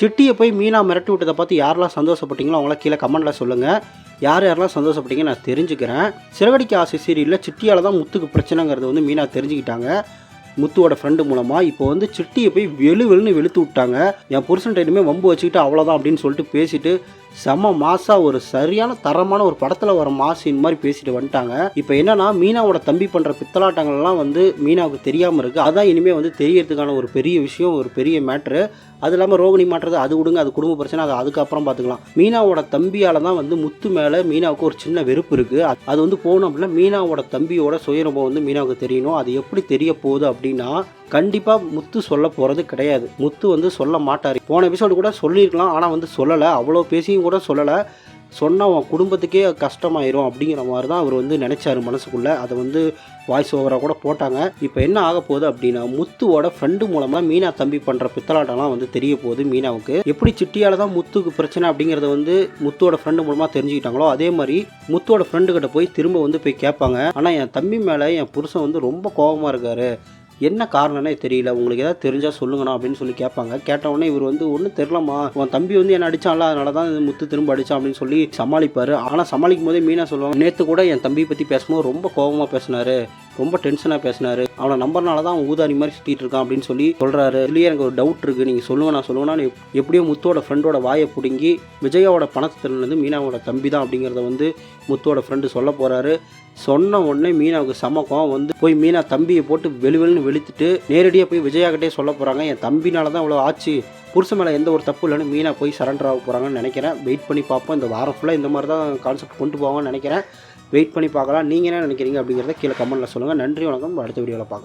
சிட்டியை போய் மீனா மிரட்டி விட்டதை பார்த்து யாரெல்லாம் சந்தோஷப்பட்டீங்களோ அவங்களாம் கீழே கமெண்டில் சொல்லுங்கள் யார் யாரெல்லாம் சந்தோஷப்பட்டீங்க நான் தெரிஞ்சுக்கிறேன். சிறகடிக்க ஆசை சீரியலில் சிட்டியால் தான் முத்துக்கு பிரச்சனைங்கிறது வந்து மீனா தெரிஞ்சுக்கிட்டாங்க. முத்துவோட ஃப்ரெண்டு மூலமாக இப்போ வந்து சிட்டியை போய் வெளு வெளுன்னு வெளுத்து விட்டாங்க. என் புருஷன் டைமே வம்பு வச்சுக்கிட்டு அவ்வளோதான் அப்படின்னு சொல்லிட்டு பேசிட்டு செம மாசா ஒரு சரியான தரமான ஒரு படத்தில் வர மாசின் மாதிரி பேசிட்டு வந்துட்டாங்க. இப்போ என்னன்னா மீனாவோட தம்பி பண்ணுற பித்தலாட்டங்கள்லாம் வந்து மீனாவுக்கு தெரியாமல் இருக்குது அதான் இனிமேல் வந்து தெரியறதுக்கான ஒரு பெரிய விஷயம் ஒரு பெரிய மேட்ரு. அது இல்லாமல் ரோகிணி மாட்டுறது அது விடுங்க அது குடும்ப பிரச்சனை அது அதுக்கப்புறம் பார்த்துக்கலாம் மீனாவோட தம்பியால் தான் வந்து முத்து மேலே மீனாவுக்கு ஒரு சின்ன வெறுப்பு இருக்குது அது வந்து போகணும் அப்படின்னா மீனாவோட தம்பியோட சுயரூபம் வந்து மீனாவுக்கு தெரியணும். அது எப்படி தெரிய போகுது அப்படின்னா கண்டிப்பாக முத்து சொல்ல போகிறது கிடையாது. முத்து வந்து சொல்ல மாட்டார். போன எபிசோடு கூட சொல்லியிருக்கலாம் ஆனால் வந்து சொல்லலை. அவ்வளோ பேசியும் கூட சொல்லலை. சொன்னால் உன் குடும்பத்துக்கே கஷ்டமாயிரும் அப்படிங்கிற மாதிரி தான் அவர் வந்து நினச்சாரு மனசுக்குள்ளே. அதை வந்து வாய்ஸ் ஓவராக கூட போட்டாங்க. இப்போ என்ன ஆக போகுது அப்படின்னா முத்துவோட ஃப்ரெண்டு மூலமாக மீனா தம்பி பண்ணுற பித்தலாட்டம்லாம் வந்து தெரிய போகுது மீனாவுக்கு. எப்படி சிட்டியால் தான் முத்துக்கு பிரச்சனை அப்படிங்கிறத வந்து முத்துவோட ஃப்ரெண்டு மூலமாக தெரிஞ்சுக்கிட்டாங்களோ அதே மாதிரி முத்துவோட ஃப்ரெண்டு கிட்ட போய் திரும்ப வந்து போய் கேட்பாங்க. ஆனால் என் தம்பி மேலே என் புருஷன் வந்து ரொம்ப கோபமாக இருக்காரு. என்ன காரணம்னே தெரியல. உங்களுக்கு ஏதாவது தெரிஞ்சால் சொல்லுங்கண்ணா அப்படின்னு சொல்லி கேட்பாங்க. கேட்ட உடனே இவர் வந்து ஒன்றும் தெரிலம்மா உன் தம்பி வந்து என்ன அடிச்சான்ல? அதனால தான் முத்து திரும்ப அடிச்சான் அப்படின்னு சொல்லி சமாளிப்பார். ஆனால் சமாளிக்கும் போதே மீனா சொல்லுவாங்க நேற்று கூட என் தம்பியை பற்றி பேசும்போது ரொம்ப கோபமாக பேசினார். ரொம்ப டென்ஷனாக பேசினாரு. அவனை நம்பர்னால தான் அவன் ஊதாரி மாதிரி சுற்றிட்டு இருக்கான் அப்படின்னு சொல்லி சொல்கிறாரு இதுலேயே எனக்கு ஒரு டவுட் இருக்குது நீங்கள் சொல்லுங்க நான் சொல்லுவேன்னா எப்படியோ முத்தோட ஃப்ரெண்டோட வாயை பிடுங்கி விஜயாவோட பணத்தை மீனாவோட தம்பி தான் அப்படிங்கிறத வந்து முத்தோட ஃப்ரெண்டு சொல்ல போகிறாரு சொன்ன உடனே மீனாவுக்கு செம கோவம் வந்து போய் மீனா தம்பியை போட்டு வெளிவெளின்னு வெளுத்துட்டு நேரடியாக போய் விஜயாக்கிட்டே சொல்ல போகிறாங்க என் தம்பினால தான் இவ்வளோ ஆச்சு. புருஷன் மேலே எந்த ஒரு தப்பு இல்லைன்னு மீனா போய் சரண்டர் ஆக போகிறாங்கன்னு நினைக்கிறேன். வெயிட் பண்ணி பார்ப்போம். இந்த வாரம் ஃபுல்லாக இந்த மாதிரி தான் கான்செப்ட் கொண்டு போவாங்கன்னு நினைக்கிறேன். வெயிட் பண்ணி பார்க்கலாம். நீங்கள் என்ன நினைக்கிறீங்க அப்படிங்கிறத கீழே கமெண்ட்டில் சொல்லுங்கள் நன்றி வணக்கம். அடுத்த வீடியோவில் பார்க்கலாம்.